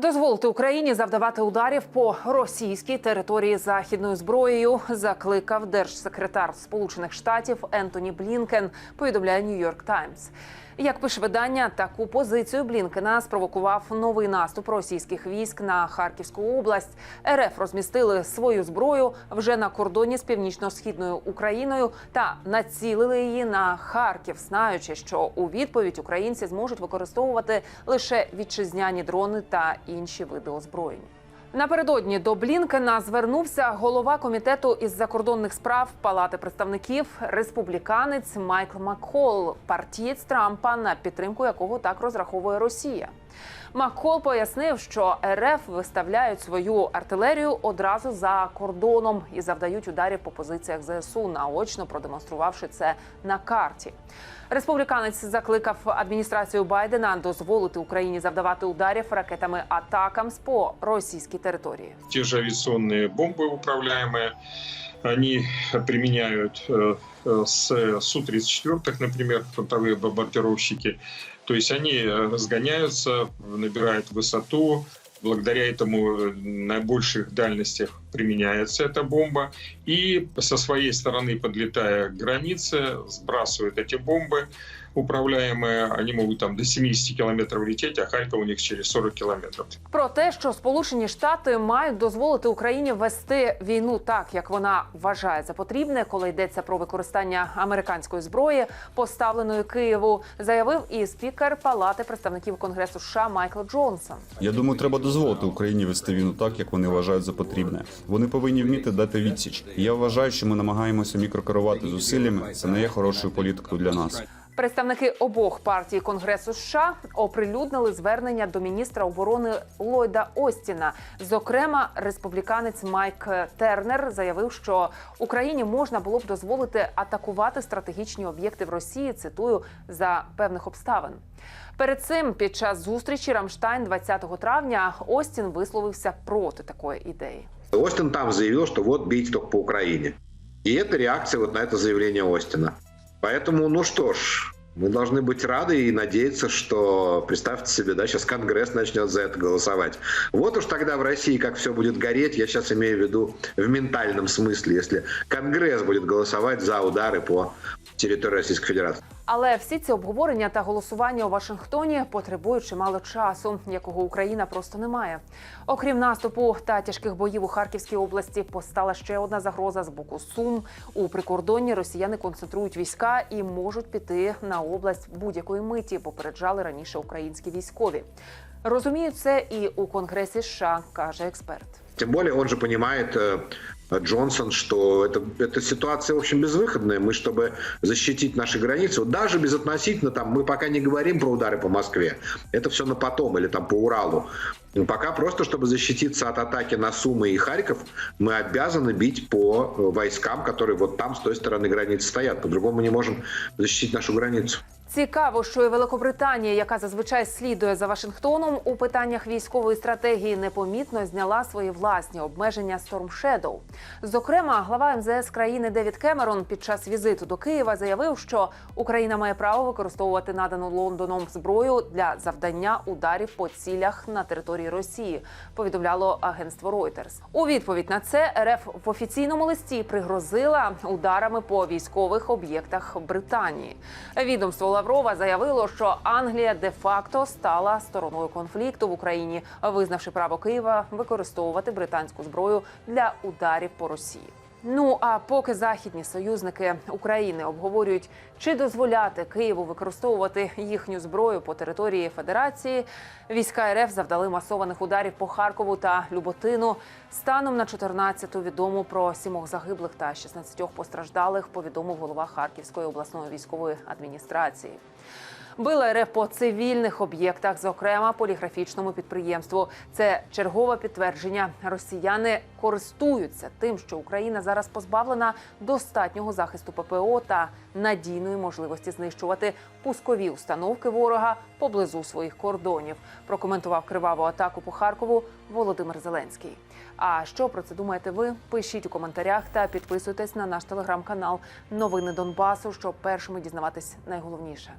Дозволити Україні завдавати ударів по російській території західною зброєю закликав держсекретар Сполучених Штатів Ентоні Блінкен. Повідомляє Нью-Йорк Таймс. Як пише видання, таку позицію Блінкена спровокував новий наступ російських військ на Харківську область. РФ розмістили свою зброю вже на кордоні з північно-східною Україною та націлили її на Харків, знаючи, що у відповідь українці зможуть використовувати лише вітчизняні дрони та інші види озброєнь. Напередодні до Блінкена звернувся голова комітету із закордонних справ Палати представників республіканець Майкл Макхол, партієць Трампа, на підтримку якого так розраховує Росія. Макхол пояснив, що РФ виставляють свою артилерію одразу за кордоном і завдають ударів по позиціях ЗСУ, наочно продемонструвавши це на карті. Республіканець закликав адміністрацію Байдена дозволити Україні завдавати ударів ракетами атакам по російській території. те же авиационные бомбы управляемые, они применяют э, э, с Су-34, например, фронтовые бомбардировщики. То есть они э, разгоняются, набирают высоту, благодаря этому э, на больших дальностях применяется эта бомба. И со своей стороны, подлетая к границе, сбрасывают эти бомбы управляемые. Они могут там до 70 километров лететь, а Харьков у них через 40 километров. Про те, що Сполучені Штати мають дозволити Україні вести війну так, як вона вважає за потрібне, коли йдеться про використання американської зброї, поставленої Києву, заявив і спікер Палати представників Конгресу США Майкл Джонсон. Я думаю, треба дозволити Україні вести війну так, як вони вважають за потрібне. Вони повинні вміти дати відсіч. Я вважаю, що ми намагаємося мікрокерувати зусиллями. Це не є хорошою політикою для нас. Представники обох партій Конгресу США оприлюднили звернення до міністра оборони Ллойда Остіна. Зокрема, республіканець Майк Тернер заявив, що Україні можна було б дозволити атакувати стратегічні об'єкти в Росії. Цитую за певних обставин. Перед цим під час зустрічі Рамштайн 20 травня Остін висловився проти такої ідеї. Остин там заявил, что вот бейте только по Украине. И это реакция вот на это заявление Остина. Поэтому, ну что ж, мы должны быть рады и надеяться, что, представьте себе, да, сейчас Конгресс начнет за это голосовать. Вот уж тогда в России как все будет гореть, я сейчас имею в виду в ментальном смысле, если Конгресс будет голосовать за удары по территории Российской Федерации. Але всі ці обговорення та голосування у Вашингтоні потребують чимало часу, якого Україна просто не має. Окрім наступу та тяжких боїв у Харківській області, постала ще одна загроза з боку Сум. У прикордонні росіяни концентрують війська і можуть піти на область будь-якої миті. Попереджали раніше українські військові. Розуміють це і у Конгресі США, каже експерт. Тем более он же понимает, э, Джонсон, что это, эта ситуация, в общем, безвыходная. Мы, чтобы защитить наши границы, вот даже безотносительно, там, мы пока не говорим про удары по Москве, это все на потом, или там по Уралу. Пока просто, чтобы защититься от атаки на Сумы и Харьков, мы обязаны бить по э, войскам, которые вот там, с той стороны границы стоят. По-другому не можем защитить нашу границу. Цікаво, що і Великобританія, яка зазвичай слідує за Вашингтоном у питаннях військової стратегії, непомітно зняла свої власні обмеження Storm Shadow. Зокрема, глава МЗС країни Девід Кемерон під час візиту до Києва заявив, що Україна має право використовувати надану Лондоном зброю для завдання ударів по цілях на території Росії. Повідомляло агентство Reuters. У відповідь на це РФ в офіційному листі пригрозила ударами по військових об'єктах Британії. Відомство Лаврова заявило, що Англія де-факто стала стороною конфлікту в Україні, визнавши право Києва використовувати британську зброю для ударів по Росії. Ну а поки західні союзники України обговорюють, чи дозволяти Києву використовувати їхню зброю по території Федерації, війська РФ завдали масованих ударів по Харкову та Люботину. Станом на 14-ту відомо про сімох загиблих та 16 постраждалих. Повідомив голова Харківської обласної військової адміністрації. Била по цивільних об'єктах, зокрема поліграфічному підприємству. Це чергове підтвердження. Росіяни користуються тим, що Україна зараз позбавлена достатнього захисту ППО та надійної можливості знищувати пускові установки ворога поблизу своїх кордонів. Прокоментував криваву атаку по Харкову Володимир Зеленський. А що про це думаєте ви? Пишіть у коментарях та підписуйтесь на наш телеграм-канал Новини Донбасу, щоб першими дізнаватись найголовніше.